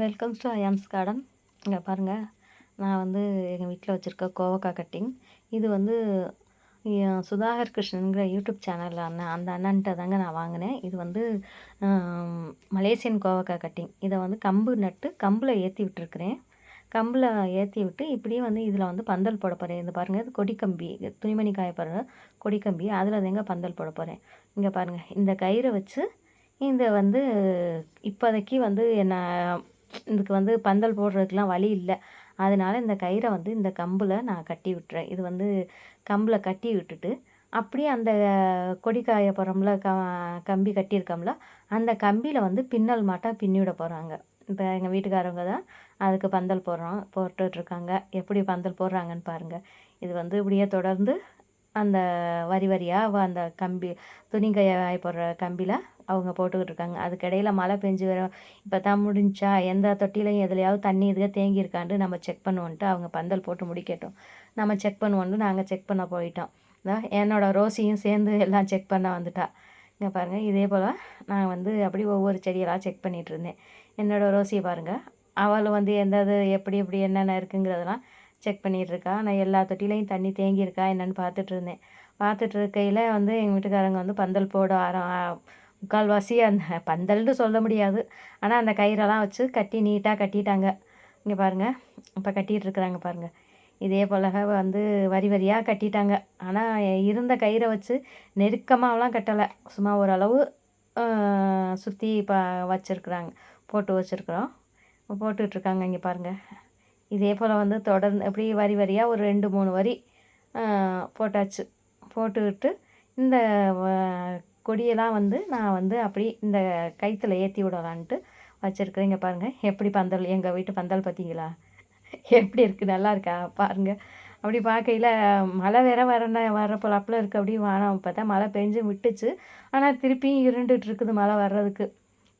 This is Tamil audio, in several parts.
வெல்கம் டு ஐயாம்ஸ் கார்டன் இங்கே பாருங்கள் நான் வந்து எங்கள் வீட்டில் வச்சுருக்க கோவக்காய் கட்டிங் இது வந்து சுதாகர் கிருஷ்ணனுங்கிற யூடியூப் சேனலில் அண்ணன் அந்த அண்ணன்ட்ட தாங்க நான் வாங்கினேன். இது வந்து மலேசியன் கோவக்காய் கட்டிங் இதை வந்து கம்பு நட்டு கம்பில் ஏற்றி விட்டுருக்குறேன். கம்பில் ஏற்றி விட்டு இப்படியே வந்து இதில் வந்து பந்தல் போட போகிறேன் இது பாருங்கள் இது கொடிக்கம்பி துணிமணி துணிமணி காயப்படுற கொடிக்கம்பி. அதில் எங்கே பந்தல் போட போகிறேன் இங்கே பாருங்கள் இந்த கயிறை வச்சு இந்த வந்து இப்போதைக்கு வந்து என்ன இதுக்கு வந்து பந்தல் போடுறதுக்கெலாம் வழி இல்லை. அதனால இந்த கயிறை வந்து இந்த கம்பில் நான் கட்டி விட்டுறேன். இது வந்து கம்பில் கட்டி விட்டுட்டு அப்படியே அந்த கொடி காய போகிறோம்ல க கம்பி கட்டியிருக்கோம்ல அந்த கம்பியில் வந்து பின்னல் மாட்டம் பின்னிவிட போகிறாங்க. இப்போ எங்கள் வீட்டுக்காரவங்க தான் அதுக்கு பந்தல் போடுறோம் போட்டுட்ருக்காங்க. எப்படி பந்தல் போடுறாங்கன்னு பாருங்கள் இது வந்து இப்படியே தொடர்ந்து அந்த வரி வரியாக அந்த கம்பி துணி காய போடுற கம்பியில் அவங்க போட்டுக்கிட்டு இருக்காங்க. அதுக்கிடையில் மழை பெஞ்சு வரும் இப்போ தான் முடிஞ்சா எந்த தொட்டிலையும் எதுலையாவது தண்ணி இதுக தேங்கியிருக்கான்ட்டு நம்ம செக் பண்ணுவோன்ட்டு அவங்க பந்தல் போட்டு முடிக்கட்டும் நம்ம செக் பண்ணுவோன்ட்டு நாங்கள் செக் பண்ண போயிட்டோம். இதோ என்னோட ரோசியும் சேர்ந்து எல்லாம் செக் பண்ண வந்துட்டா. இங்கே பாருங்கள் இதே போல் நான் வந்து அப்படி ஒவ்வொரு செடியெல்லாம் செக் பண்ணிகிட்டு இருந்தேன். என்னோடய ரோசியை பாருங்கள் அவளும் வந்து எந்த இது எப்படி எப்படி என்னென்ன இருக்குங்கிறதெல்லாம் செக் பண்ணிகிட்டு இருக்கா. நான் எல்லா தொட்டிலையும் தண்ணி தேங்கியிருக்கா என்னென்னு பார்த்துட்டு இருந்தேன். பார்த்துட்டு இருக்கையில் வந்து எங்கள் வீட்டுக்காரங்க வந்து பந்தல் போட ஆரம் முக்கால்வாசி அந்த பந்தல்னு சொல்ல முடியாது. ஆனால் அந்த கயிறெல்லாம் வச்சு கட்டி நீட்டாக கட்டிட்டாங்க. இங்கே பாருங்கள் இப்போ கட்டிகிட்டு இருக்கிறாங்க பாருங்கள் இதே போல வந்து வரி வரியாக கட்டிட்டாங்க. ஆனால் இருந்த கயிறை வச்சு நெருக்கமாகலாம் கட்டலை. சும்மா ஓரளவு சுற்றி இப்போ வச்சுருக்குறாங்க. போட்டு வச்சுருக்குறோம். போட்டுட்ருக்காங்க இங்கே பாருங்கள் இதே போல் வந்து தொடர்ந்து எப்படி வரி வரியாக ஒரு ரெண்டு மூணு வரி போட்டாச்சு. போட்டுக்கிட்டு இந்த வ- கொடியெல்லாம் வந்து நான் வந்து அப்படி இந்த கைத்தில் ஏற்றி விடலான்ட்டு வச்சுருக்கிறேன். இங்கே பாருங்கள் எப்படி பந்தல் எங்கள் வீட்டு பந்தல் பார்த்தீங்களா எப்படி இருக்குது நல்லா இருக்கா? பாருங்கள் அப்படி பார்க்கையில் மழை வேற வர வர போலாப்புல இருக்குது அப்படி வானம் பார்த்தா மழை பெஞ்சு விட்டுச்சு. ஆனால் திருப்பியும் இருண்டுட்டு இருக்குது மழை வர்றதுக்கு.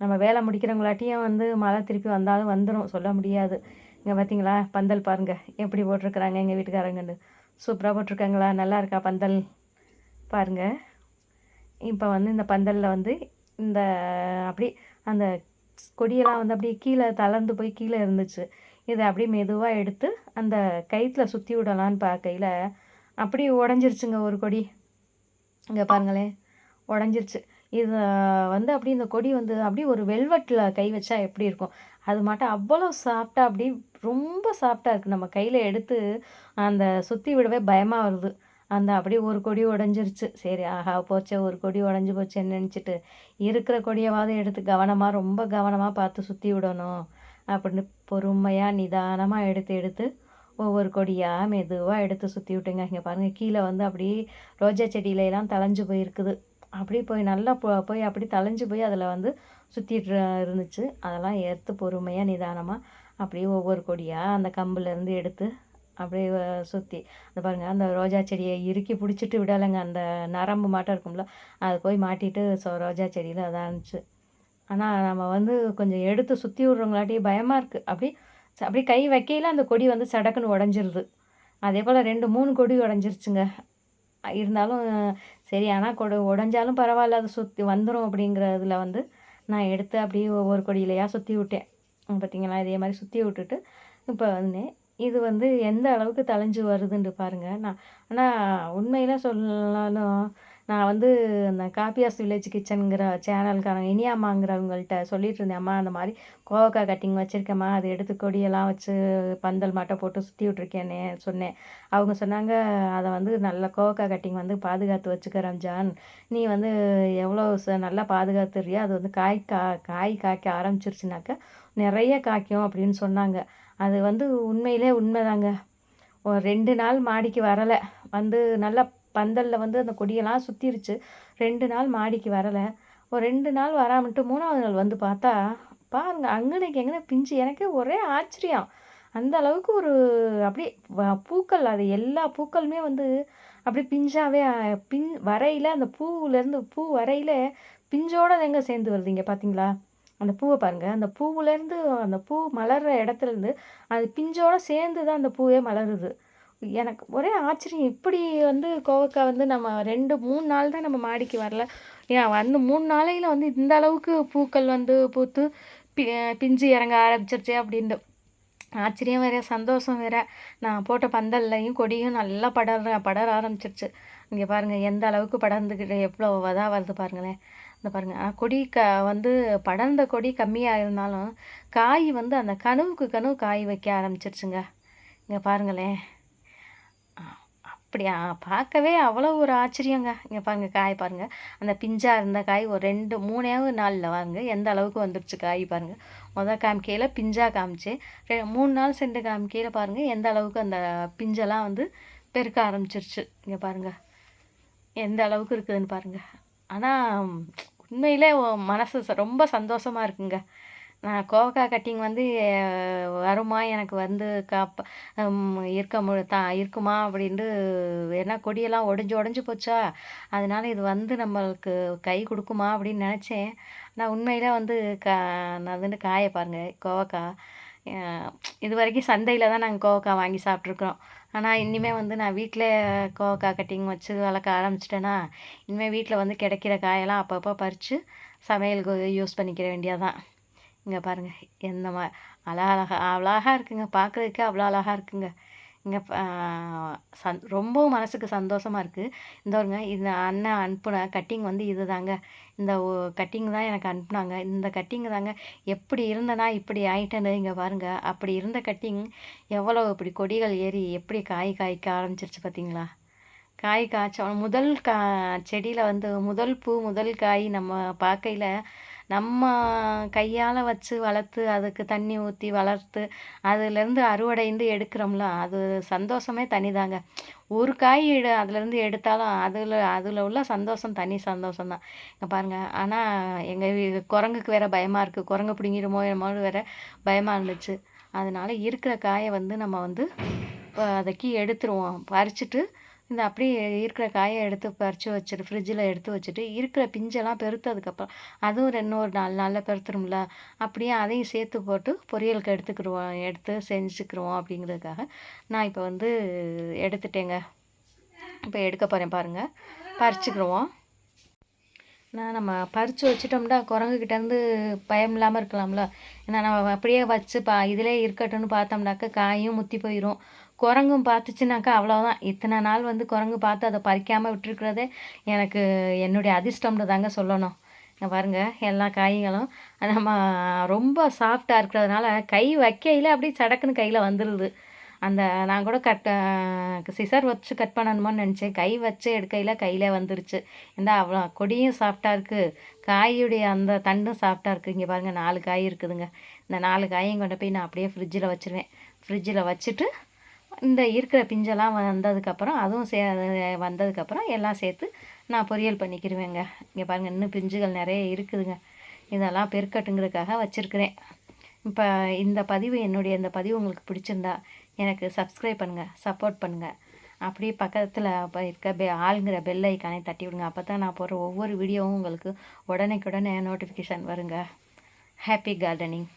நம்ம வேலை முடிக்கிறவங்களாட்டியும் வந்து மழை திருப்பி வந்தாலும் வந்துடும் சொல்ல முடியாது. இங்கே பார்த்தீங்களா பந்தல் பாருங்கள் எப்படி போட்டிருக்கிறாங்க எங்கள் வீட்டுக்காரங்கன்னு. சூப்பராக போட்டிருக்காங்களா? நல்லா இருக்கா பந்தல்? பாருங்கள் இப்போ வந்து இந்த பந்தலில் வந்து இந்த அப்படி அந்த கொடியெல்லாம் வந்து அப்படியே கீழே தளர்ந்து போய் கீழே இருந்துச்சு. இதை அப்படியே மெதுவாக எடுத்து அந்த கயிற்றில் சுற்றி விடலான்னு பார்க்கையில் அப்படியே உடஞ்சிருச்சுங்க ஒரு கொடி. இங்கே பாருங்களேன் உடஞ்சிருச்சு. இது வந்து அப்படி இந்த கொடி வந்து அப்படியே ஒரு வெல்வெட்டில் கை வச்சா எப்படி இருக்கும்? அது மட்டும் அவ்வளோ சாஃப்டாக அப்படி ரொம்ப சாஃப்டாக இருக்குது நம்ம கையில் எடுத்து அந்த சுற்றி விடவே பயமாக வருது. அந்த அப்படியே ஒரு கொடி உடஞ்சிருச்சு. சரி ஆஹா போச்சே ஒரு கொடி உடஞ்சி போச்சேன்னு நினச்சிட்டு இருக்கிற கொடியவாவது எடுத்து கவனமாக ரொம்ப கவனமாக பார்த்து சுற்றி விடணும். அப்படின்னு பொறுமையாக நிதானமாக எடுத்து எடுத்து ஒவ்வொரு கொடியாக மெதுவாக எடுத்து சுற்றி விட்டுங்க. இங்கே பாருங்கள் கீழே வந்து அப்படியே ரோஜா செடியிலலாம் எல்லாம் தளைஞ்சு போயிருக்குது. அப்படி போய் நல்லா போ போய் அப்படி தளைஞ்சு போய் அதில் வந்து சுற்றிட்டு இருந்துச்சு. அதெல்லாம் எடுத்து பொறுமையாக நிதானமாக அப்படியே ஒவ்வொரு கொடியாக அந்த கம்புலேருந்து எடுத்து அப்படியே சுற்றி அந்த பாருங்கள் அந்த ரோஜா செடியை இறுக்கி பிடிச்சிட்டு விடலைங்க. அந்த நரம்பு மாட்டம் இருக்கும்ல அது போய் மாட்டிட்டு ஸோ ரோஜா செடியில் அதான் இருந்துச்சு. ஆனால் நம்ம வந்து கொஞ்சம் எடுத்து சுற்றி விட்றவங்களாட்டி பயமாக இருக்குது அப்படி அப்படி அப்படியே கை வைக்கையில் அந்த கொடி வந்து சடக்குன்னு உடஞ்சிருது. அதே போல் ரெண்டு மூணு கொடி உடஞ்சிருச்சுங்க. இருந்தாலும் சரி ஆனால் கொடு உடஞ்சாலும் பரவாயில்ல அது சுற்றி வந்துடும் அப்படிங்கிறதுல வந்து நான் எடுத்து அப்படியே ஒவ்வொரு கொடியிலையாக சுற்றி விட்டேன். பார்த்தீங்களா இதே மாதிரி சுற்றி விட்டுட்டு இப்போ வந்து இது வந்து எந்த அளவுக்கு தலைஞ்சு வருதுன்னு பாருங்கள் நான் ஆனால் உண்மையில் சொல்லலாலும் நான் வந்து அந்த காப்பியாஸ் வில்லேஜ் கிச்சனுங்கிற சேனல்காரங்க இனியாமாங்கிறவங்கள்ட்ட சொல்லிட்டு இருந்தேன் அம்மா அந்த மாதிரி கோவக்காய் கட்டிங் வச்சுருக்கேம்மா அதை எடுத்து கொடியெல்லாம் வச்சு பந்தல் மாட்டை போட்டு சுற்றி விட்ருக்கேன்னே சொன்னேன். அவங்க சொன்னாங்க அதை வந்து நல்ல கோவக்காய் கட்டிங் வந்து பாதுகாத்து வச்சுக்கிறேன் ஜான் நீ வந்து எவ்வளோ ச நல்லா பாதுகாத்துறியோ? அது வந்து காய் கா காய் காய்க்க ஆரம்பிச்சிருச்சுனாக்கா நிறைய காய்க்கும் அப்படின்னு சொன்னாங்க. அது வந்து உண்மையிலே உண்மைதாங்க. ஒரு ரெண்டு நாள் மாடிக்கு வரலை. வந்து நல்லா பந்தலில் வந்து அந்த கொடியெல்லாம் சுற்றிருச்சு ரெண்டு நாள் மாடிக்கு வரலை. ஒரு ரெண்டு நாள் வராமட்டு மூணாவது நாள் வந்து பார்த்தா பாருங்க அங்கனைக்கு எங்கன பிஞ்சு எனக்கே ஒரே ஆச்சரியம். அந்த அளவுக்கு ஒரு அப்படியே பூக்கள் அது எல்லா பூக்களுமே வந்து அப்படியே பிஞ்சாவே பின் வரையில் அந்த பூவுலேருந்து பூ வரையில் பிஞ்சோட எங்கே சேர்ந்து வருதுங்க பார்த்தீங்களா அந்த பூவை பாருங்கள் அந்த பூவுலேருந்து அந்த பூ மலர்ற இடத்துலேருந்து அது பிஞ்சோட சேர்ந்து தான் அந்த பூவே மலருது. எனக்கு ஒரே ஆச்சரியம். இப்படி வந்து கோவக்காய் வந்து நம்ம ரெண்டு மூணு நாள் தான் நம்ம மாடிக்கு வரல. ஏன் வந்து மூணு நாளையில் வந்து இந்த அளவுக்கு பூக்கள் வந்து பூத்து பி பிஞ்சு இறங்க ஆரம்பிச்சிருச்சு அப்படின்ட்டு. ஆச்சரியம் வேற சந்தோஷம் வேற. நான் போட்ட பந்தல்லையும் கொடியும் நல்லா படர படர ஆரம்பிச்சிருச்சு. இங்கே பாருங்கள் எந்த அளவுக்கு படர்ந்துக்கிட்டு எவ்வளோ இதாக வருது பாருங்களேன். இந்த பாருங்கள் கொடி க வந்து படர்ந்த கொடி கம்மியாக இருந்தாலும் காய் வந்து அந்த கனவுக்கு கனவு காய் வைக்க ஆரம்பிச்சிருச்சுங்க. இங்கே பாருங்களேன். அப்படியா? பார்க்கவே அவ்வளோ ஒரு ஆச்சரியங்க. இங்கே பாருங்கள் காய் பாருங்கள் அந்த பிஞ்சாக இருந்த காய் ஒரு ரெண்டு மூணாவது நாளில் வாருங்க எந்த அளவுக்கு வந்துடுச்சு காய் பாருங்கள் மொதல் காமிக்கையில் பிஞ்சாக காமிச்சு ரெ மூணு நாள் சென்று காமிக்கையில் பாருங்கள் எந்த அளவுக்கு அந்த பிஞ்செல்லாம் வந்து பெருக்க ஆரம்பிச்சிருச்சு. இங்கே பாருங்கள் எந்த அளவுக்கு இருக்குதுன்னு பாருங்கள் ஆனால் உண்மையிலே மனசு ரொம்ப சந்தோஷமாக இருக்குங்க. நான் கோவக்காய் கட்டிங் வந்து வருமா எனக்கு வந்து காப்ப இருக்க மு தான் இருக்குமா அப்படின்ட்டு ஏன்னா கொடியெல்லாம் ஒடிஞ்சு ஒடிஞ்சு போச்சா? அதனால் இது வந்து நம்மளுக்கு கை கொடுக்குமா அப்படின்னு நினச்சேன். நான் உண்மையில் வந்து கா நான் வந்து காய பாருங்கள் கோவக்காய் இது வரைக்கும் சந்தையில் தான் நாங்கள் கோவக்காய் வாங்கி சாப்பிட்ருக்குறோம் ஆனால் இனிமேல் வந்து நான் வீட்டில் கோவக்காய் கட்டிங் வச்சு வளர்க்க ஆரம்பிச்சிட்டேன்னா இனிமேல் வீட்டில் வந்து கிடைக்கிற காயெல்லாம் அப்பப்போ பறித்து சமையலுக்கு யூஸ் பண்ணிக்கிற வேண்டியதான் இங்கே பாருங்கள் எந்த மா அழகழகா அழகா இருக்குங்க. பார்க்குறதுக்கே அவ்வளோ அழகாக இருக்குங்க. இங்கே சந் ரொம்பவும் மனசுக்கு சந்தோஷமாக இருக்குது இந்த ஒருங்க இந்த அண்ணன் அனுப்புன கட்டிங் வந்து இது தாங்க இந்த கட்டிங் தான் எனக்கு அனுப்புனாங்க. இந்த கட்டிங் தாங்க. எப்படி இருந்தனா இப்படி ஆயிட்டேன்னு இங்கே பாருங்கள் அப்படி இருந்த கட்டிங் எவ்வளோ இப்படி கொடிகள் ஏறி எப்படி காய் காய்க்க ஆரம்பிச்சிருச்சு பார்த்தீங்களா காய் காய்ச்ச முதல் கா செடியில் வந்து முதல் பூ முதல் காய் நம்ம பார்க்கையில் நம்ம கையால் வச்சு வளர்த்து அதுக்கு தண்ணி ஊற்றி வளர்த்து அதுலேருந்து அறுவடைந்து எடுக்கிறோம்ல அது சந்தோஷமே தனிதாங்க. ஒரு காய் எடு அதுலேருந்து எடுத்தாலும் அதில் அதில் உள்ள சந்தோஷம் தனி சந்தோஷம் தான். இங்கே பாருங்கள் ஆனால் எங்கள் குரங்குக்கு வேறு பயமாக இருக்குது குரங்கு பிடிங்கிடுமோ என்னமோன்னு வேறு பயமாக இருந்துச்சு. அதனால் இருக்கிற காயை வந்து நம்ம வந்து அதைக்கு எடுத்துருவோம். பறிச்சுட்டு இந்த அப்படியே இருக்கிற காயை எடுத்து பறித்து வச்சுட்டு ஃப்ரிட்ஜில் எடுத்து வச்சுட்டு இருக்கிற பிஞ்செல்லாம் பெருத்ததுக்கப்புறம் அதுவும் ரெண்டு ஒரு நாலு நாளில் பெருத்துரும்ல அப்படியே அதையும் சேர்த்து போட்டு பொரியலுக்கு எடுத்துக்கிடுவோம் எடுத்து செஞ்சுக்கிடுவோம் அப்படிங்கிறதுக்காக நான் இப்போ வந்து எடுத்துட்டேங்க. இப்போ எடுக்க போகிறேன் பாருங்கள் பறிச்சுக்கிடுவோம் நான் நம்ம பறித்து வச்சுட்டோம்னா குரங்குக்கிட்டேருந்து பயம் இல்லாமல் இருக்கலாம்ல. ஏன்னா நம்ம அப்படியே வச்சு பா இதிலே இருக்கட்டும்னு பார்த்தோம்னாக்கா காயும் முற்றி போயிடும் குரங்கும் பார்த்துச்சுனாக்கா அவ்வளோதான் இத்தனை நாள் வந்து குரங்கு பார்த்து அதை பறிக்காமல் விட்டுருக்குறதே எனக்கு என்னுடைய அதிர்ஷ்டம்னு தாங்க சொல்லணும். பாருங்கள் எல்லா காய்களும் நம்ம ரொம்ப சாஃப்டாக இருக்கிறதுனால கை வைக்கையில் அப்படியே சடக்குன்னு கையில் வந்துடுது அந்த நான் கூட கட் சிசர் வச்சு கட் பண்ணணுமோன்னு நினச்சேன். கை வச்சு எடுக்கையில் கையில் வந்துருச்சு. இந்த அவ்வளோ கொடியும் சாஃப்டாக இருக்குது காயுடைய அந்த தண்டும் சாஃப்டாக இருக்குது இங்கே பாருங்கள் நாலு காய் இருக்குதுங்க. இந்த நாலு காயும் கொண்டு போய் நான் அப்படியே ஃப்ரிட்ஜில் வச்சுருவேன். ஃப்ரிட்ஜில் வச்சுட்டு இந்த இருக்கிற பிஞ்செல்லாம் வந்ததுக்கப்புறம் அதுவும் சே வந்ததுக்கப்புறம் எல்லாம் சேர்த்து நான் பொரியல் பண்ணிக்கிடுவேங்க இங்கே பாருங்கள் இன்னும் பிஞ்சுகள் நிறைய இருக்குதுங்க. இதெல்லாம் பெருக்கட்டுங்கிறதுக்காக வச்சுருக்கிறேன். இப்போ இந்த பதிவு என்னுடைய இந்த பதிவு உங்களுக்கு பிடிச்சிருந்தா எனக்கு சப்ஸ்கிரைப் பண்ணுங்கள் சப்போர்ட் பண்ணுங்கள் அப்படியே பக்கத்தில் இருக்க பெ ஆளுங்கிற பெல் ஐக்கானே தட்டி விடுங்க. அப்போ தான் நான் போடுற ஒவ்வொரு வீடியோவும் உங்களுக்கு உடனேக்குடனே நோட்டிஃபிகேஷன் வருங்க. Happy gardening